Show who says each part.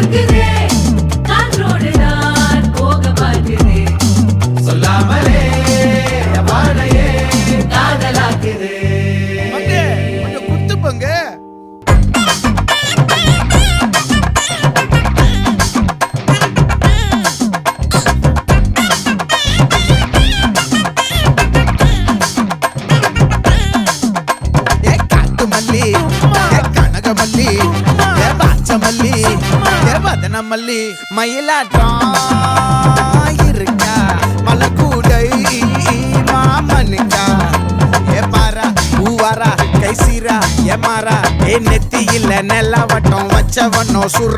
Speaker 1: போக்குதே காற்றோடு நான் போக பார்க்குது
Speaker 2: சொல்லாமலே வாழையே
Speaker 1: காதலாக்குது.
Speaker 2: குத்துப்பங்க மல்லி. கனகமல்லி. பாச்சமல்லி. மயிலாட்டம் இருக்கா மலக்கூடை மாமனுக்கா? ஏ பாரா பூவாரா கைசீரா ஏமாறா ஏ நெத்தியில் ஏ வச்சவனோ சுர